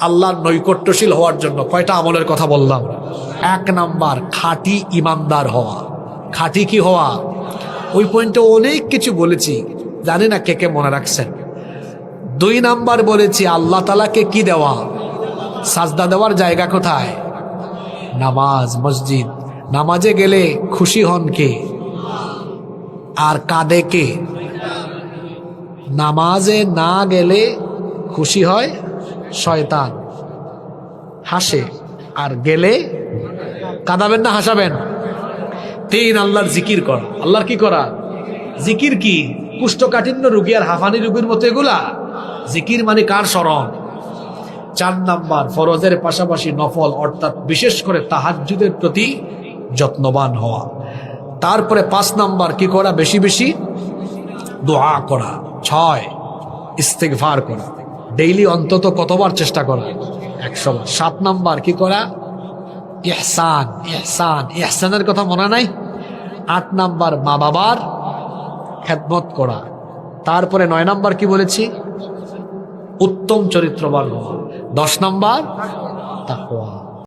আল্লাহর নৈকট্যশীল হওয়ার জন্য কয়টা আমলের কথা বললাম? এক নাম্বার, খাঁটি ইমানদার হওয়া। খাঁটি কি হওয়া? ওই পয়েন্টে অনেক কিছু বলেছি, জানি না কে কে মনে রাখছেন। দুই নাম্বার বলেছি, আল্লাহ তালাকে কি দেওয়া? সাজদা দেওয়ার জায়গা কোথায়? নামাজ, মসজিদ। নামাজে গেলে খুশি হন কে? আর কাঁদে কে? নামাজে না গেলে খুশি হয় শয়তান। হাসে আর গেলে কাঁদাবেন না, হাসাবেন। তিন, আল্লাহর জিকির কর। আল্লাহর কি করা? জিকির কি? কুষ্ঠকাঠিন্য রুগী আর হাফানি রুগীর মতো এগুলা? জিকির মানে কার স্মরণ? চার নাম্বার, ফরজের পাশাপাশি নফল, অর্থাৎ বিশেষ করে তাহাজ্জুদের প্রতি যত্নবান হওয়া। তারপরে পাঁচ নাম্বার, কি করা? বেশি বেশি দোয়া করা। ছয় ইস্তেকভার করা। ডেইলি অন্তত কতবার চেষ্টা করা? একশো বার। সাত নাম্বার কি করা? ইহসান ইহসান। ইহসানের কথা মনে নাই? আট নাম্বার মা বাবার খেদমত করা। তারপরে নয় নাম্বার কি বলেছি? উত্তম চরিত্রবান হওয়া। দশ নাম্বার তাকওয়া।